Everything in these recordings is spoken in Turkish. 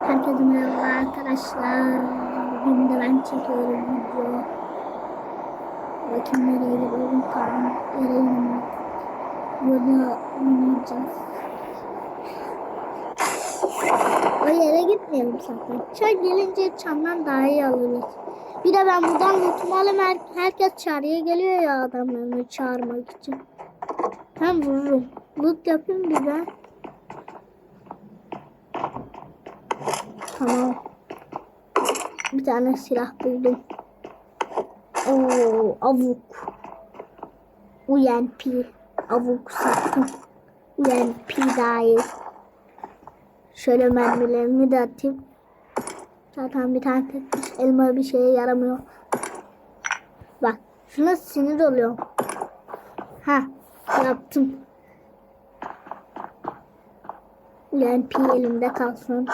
Herkese merhaba arkadaşlar. Bugün de ben çekiyorum video. Bakın nereye gidiyorum tamam. Yere inanmak. Burada oynayacağız. O yere gitmeyelim zaten. Çay gelince çamdan daha iyi alırız. Bir de ben buradan lootumu. Her, herkes çağrıya geliyor ya adamlarını çağırmak için. Ben vururum. Loot yapayım bir ben. Tamam. Bir tane silah buldum. Oo, avuk. UNP. Avuk sattım. UNP dahil. Şöyle mermilerimi de atayım. Zaten bir tane tek elma bir şeye yaramıyor. Bak şuna sinir oluyorum. Ha yaptım. UNP elimde kalsın.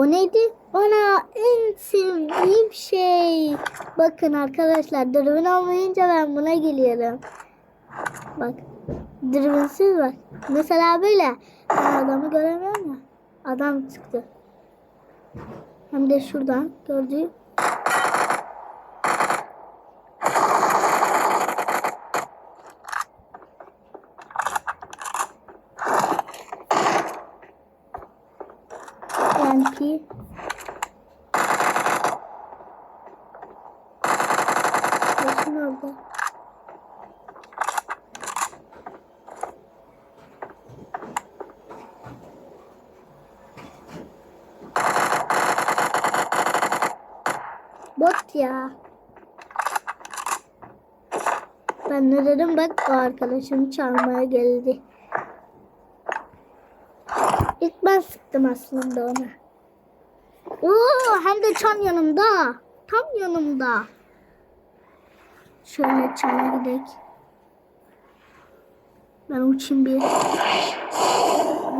O neydi? Bana en sevdiğim şey. Bakın arkadaşlar dürbün olmayınca ben buna geliyorum. Bak dürbünsüz bak. Mesela böyle ben adamı göremiyorum ya. Adam çıktı. Hem de şuradan gördüğüm. Yani Bakın. Bot ya. Ben ne dedim bak o arkadaşım çalmaya geldi. İlk ben sıktım aslında ona. Oo, hem de çan yanımda. Tam yanımda. Şöyle çana gidelim. Ben uçayım bir.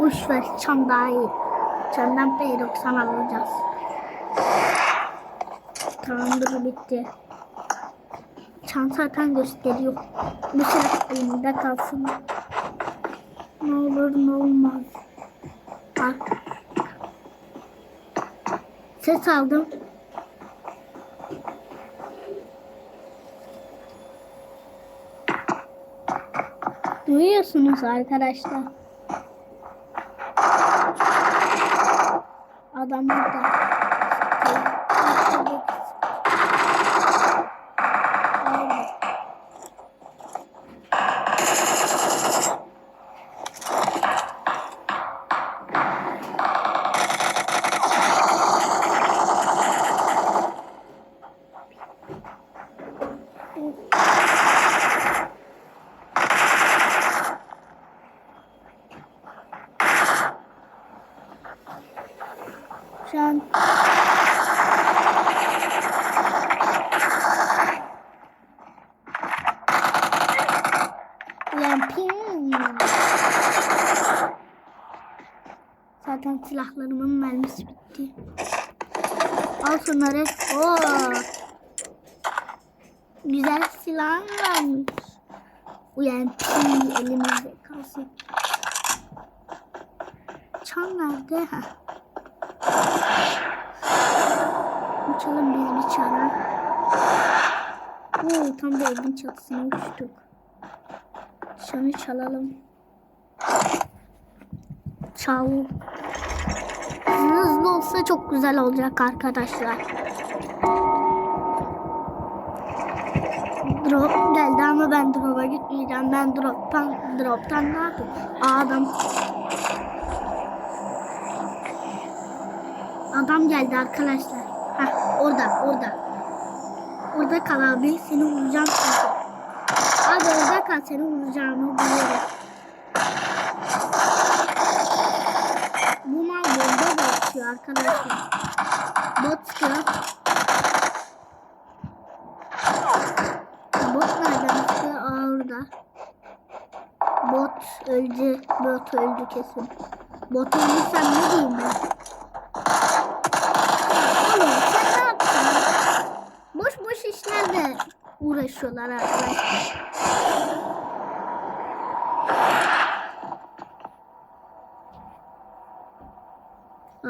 Boş ver çan daha iyi. Çandan P90 alacağız. Tamamdır bitti. Çan zaten gösteriyor. Bu silah elimde kalsın. Ne olur ne olmaz. Bak. Ses aldım. Duyuyorsunuz arkadaşlar. Adam burada. Şu an Yamping. Zaten silahlarımın mermisi bitti. Al şunları. Oo. Güzel silah varmış. UMP elimizde kalsın. Çan nerede? Ha. Uçalım biz bir çana. Oo, tam da evin çatısına uçtuk. Çanı çalalım. Çal. Hızlı hızlı olsa çok güzel olacak arkadaşlar. Drop geldi ama ben drop'a gitmeyeceğim. Ben drop'tan drop'tan ne yapayım? Adam Adam geldi arkadaşlar. Hah orada orada. Orada kal abi seni vuracağım. Abi orada kal seni vuracağımı biliyorum. Bu mal atıyor arkadaşlar. Bot çıkıyor. Bot nereden çıkıyor? Aa orada. Bot öldü. Bot öldü kesin. Bot öldüysem ne diyeyim ben? Oğlum sen ne yaptın? Boş boş işlerle uğraşıyorlar arkadaşlar.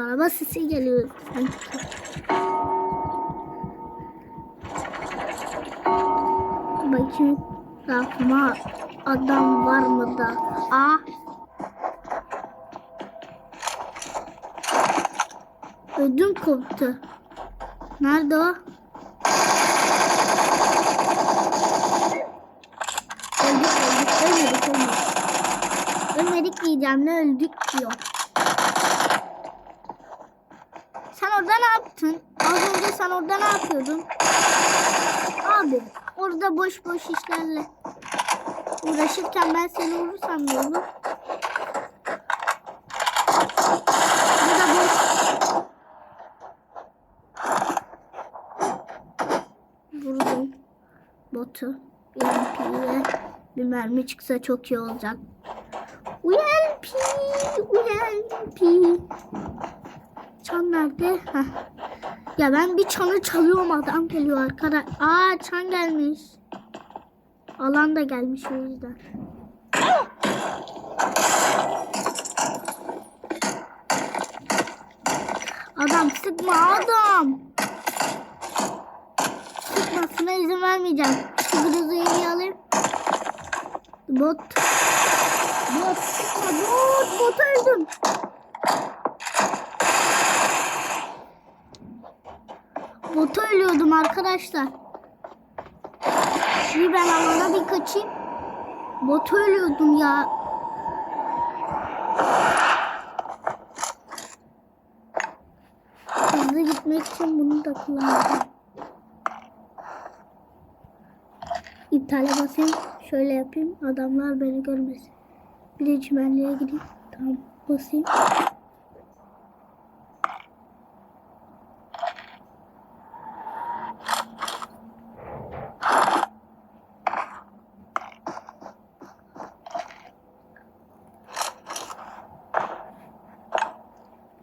Araba sesi geliyor sanki. Bakayım rafıma adam var mı da? Aa. Ödüm koptu. Nerede o? Öldük öldük ölmedik ölmedik. Ölmedik diyeceğim ne öldük diyor. Sen orada ne yaptın? Az önce sen orada ne yapıyordun? Abi orada boş boş işlerle uğraşırken ben seni vurursam ne olur? Burada boş vurdum botu. UMP'ye bir mermi çıksa çok iyi olacak. UMP, UMP. Çan nerede? Heh. Ya ben bir çanı çalıyorum adam geliyor arkada. Aa çan gelmiş. Alan da gelmiş o yüzden. Adam sıkma adam. Sıkmasına izin vermeyeceğim. Şu Groza'yı alayım. Bot. Bot sıkma bot. Bot öldüm. Bota ölüyordum arkadaşlar. Şimdi ben alana bir kaçayım. Bota ölüyordum ya. Hızlı gitmek için bunu da kullanacağım. İptale basayım. Şöyle yapayım. Adamlar beni görmesin. Bir de çimenliğe gideyim. Tamam basayım.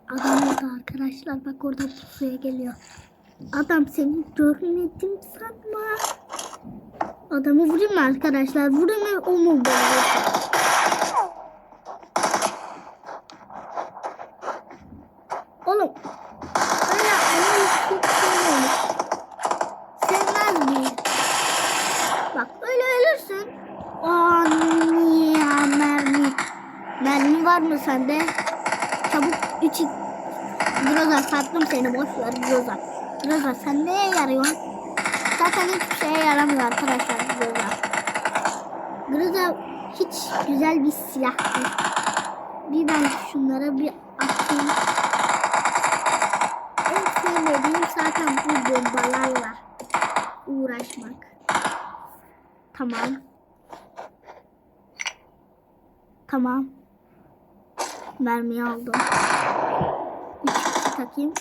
Adam orada arkadaşlar. Bak orada pusuya geliyor. Adam seni görmedim sanma. Adamı vurayım mı arkadaşlar? Vurayım mı o mu böyle? 3 Groza sattım seni boş ver Groza. Groza sen neye yarıyorsun? Zaten hiçbir şeye yaramıyor arkadaşlar Groza. Groza hiç güzel bir silah değil. Bir ben şunlara bir atayım. En sevmediğim zaten bu bombalarla uğraşmak. Tamam. Tamam. Mermiyi aldım. 3x takayım.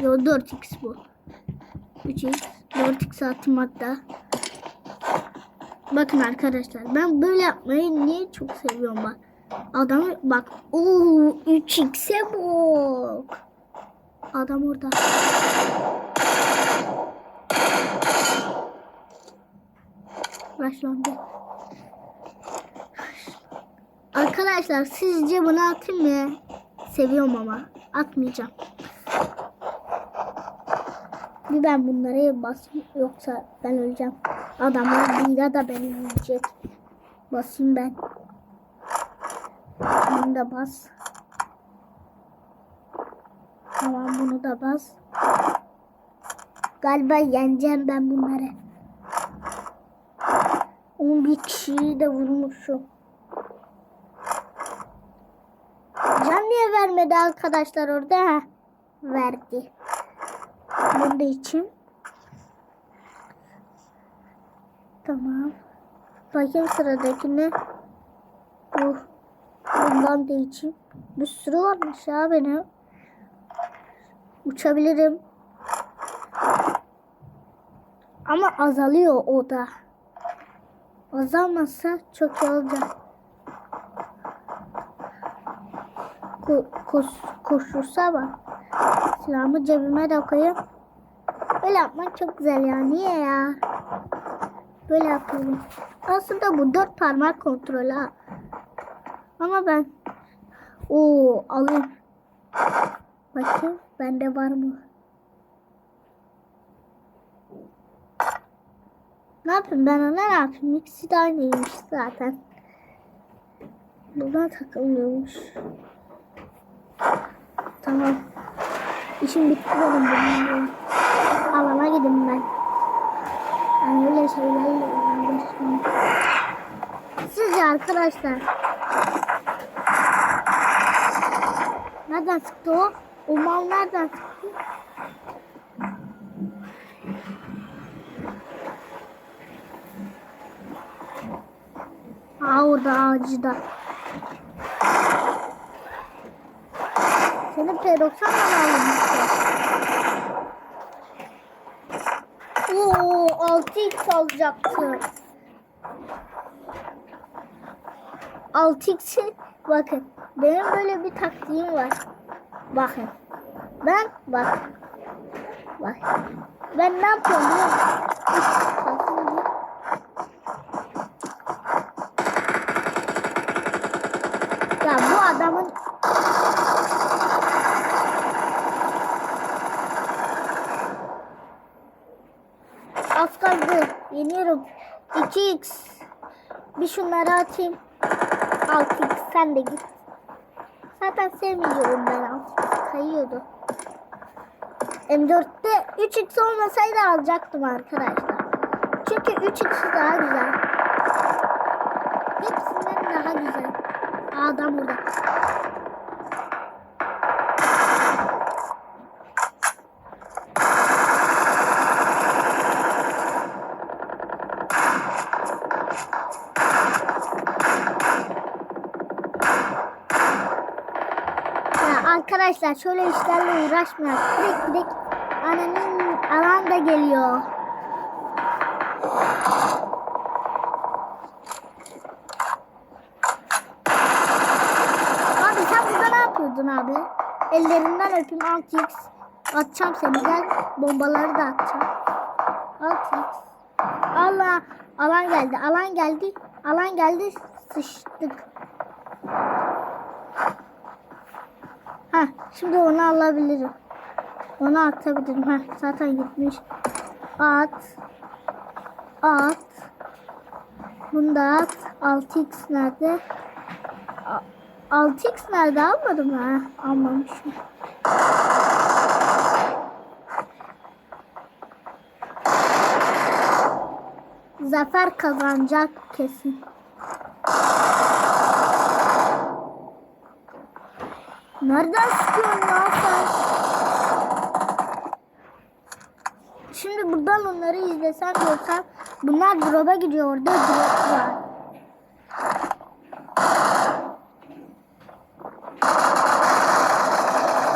Yo 4x bu. 3x. 4x attım hatta. Bakın arkadaşlar ben böyle yapmayı niye çok seviyorum bak. Adamı bak. Oo 3x'e bak. Adam orada. Başlandı. Arkadaşlar sizce bunu atayım mı? Seviyorum ama atmayacağım. Bir ben bunlara basayım yoksa ben öleceğim. Adamlar bir da beni yiyecek. Basayım ben. Bunu da bas. Tamam bunu da bas. Galiba yeneceğim ben bunları. 11 kişiyi de vurmuşum. Can niye vermedi arkadaşlar orada? Verdi. Da için. Tamam. Bakayım sıradakine. Bu. Bundan da için. Bir sürü varmış ya benim. Uçabilirim. Ama azalıyor o da. Azalmazsa çok iyi olacak. Ko koş koşursa bak. Silahımı cebime de koyayım. Böyle yapmak çok güzel ya. Niye ya? Böyle yapıyorum. Aslında bu dört parmak kontrolü ha. Ama ben o alayım. Bakayım bende var mı? Ne yapayım ben ona ne yapayım? İkisi de aynıymış zaten. Buna takılmıyormuş. Tamam. İşim bitti benim bununla. Alana gidin ben. Ben öyle şeylerle uğraşmam. Sizce arkadaşlar nereden çıktı o? O mal nereden çıktı? Aa orada ağacıda. Senin P90 mı almıştı? Oo 6x alacaktı. 6x'i bakın. Benim böyle bir taktiğim var. Bakın. Ben bak. Bak. Ben ne yapıyorum? Kalsın diye. Ya bu adamın az kaldı. Yeniyorum. 2x. Bir şunları atayım. 6x sen de git. Zaten sevmiyorum ben 6x. Kayıyordu. M4'te 3x olmasaydı alacaktım arkadaşlar. Çünkü 3x daha güzel. Hepsinden daha güzel. Adam burada. Arkadaşlar şöyle işlerle uğraşmayalım. Direkt direkt annenin alan da geliyor. Abi sen burada ne yapıyordun abi? Ellerinden öpeyim 6x. Atacağım seni gel. Bombaları da atacağım. 6x. Allah. Alan geldi. Alan geldi. Alan geldi. Sıçtık. Ha, şimdi onu alabilirim. Onu atabilirim. Ha, zaten gitmiş. At. At. Bunu da at. 6x nerede? A- 6x nerede almadım ha? Almamışım. Zafer kazanacak kesin. Nereden sıkıyorsun ya sen? Şimdi buradan onları izlesem görsem bunlar drop'a gidiyor orada drop var.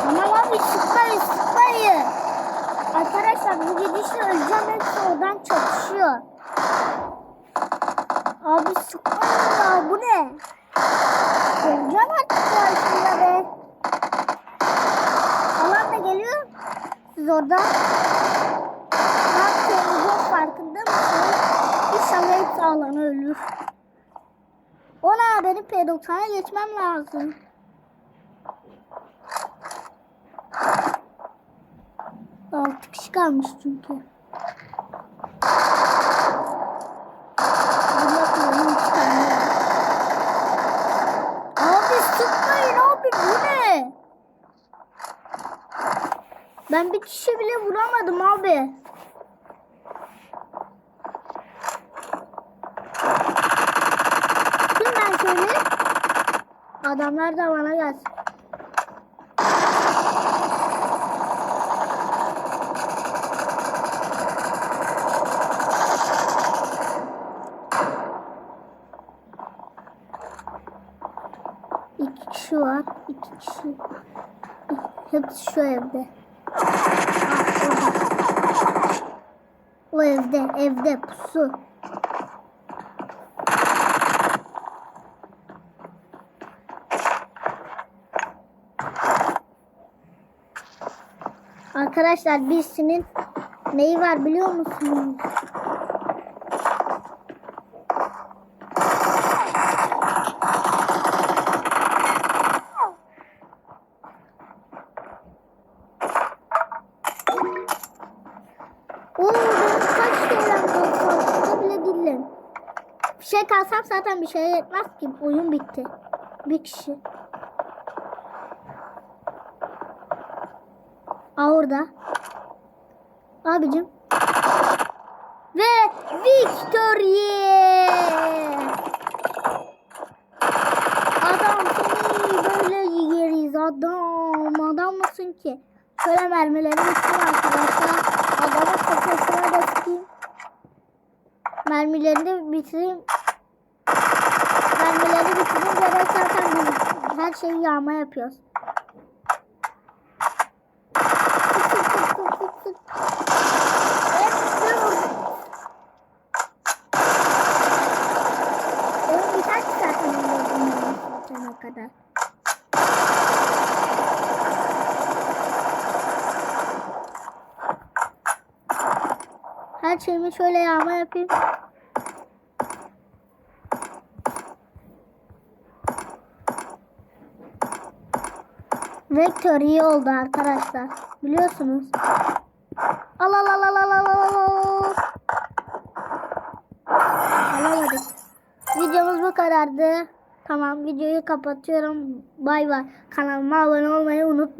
Tamam abi sıkmayın sıkmayın. Arkadaşlar bu gidişle öleceğim hepsi oradan çatışıyor. Abi sıkmayın ya bu ne? Öleceğim artık ya şunları. Alan da geliyor. Siz orada ne yaptığınızın farkında mısınız? İnşallah hepsi alana ölür. Ona benim P90'a geçmem lazım. Altı kişi kalmış çünkü. Abi sıkmayın abi bu ne? Ben bir kişi bile vuramadım abi. Kim ben şöyle? Adamlar da bana gelsin. İki kişi var. iki kişi. Hepsi şu evde. O evde, evde pusu. Arkadaşlar birisinin neyi var biliyor musunuz? Şey kalsam zaten bir şeye yetmez ki. Oyun bitti. Bir kişi. Aa orada. Abicim. Ve victory! Adam böyle yeriz adam. Adam mısın ki? Şöyle mermileri bitireyim arkadaşlar. Adamın kafasına da sıkayım. Mermilerini bitireyim. Bitireyim. Gerek zaten her şeyi yağma yapıyoruz. Her şeyimi şöyle yağma yapayım. Vektör iyi oldu arkadaşlar. Biliyorsunuz. Al al al al al al al al. Alamadık. Videomuz bu kadardı. Tamam videoyu kapatıyorum. Bay bay. Kanalıma abone olmayı unutmayın.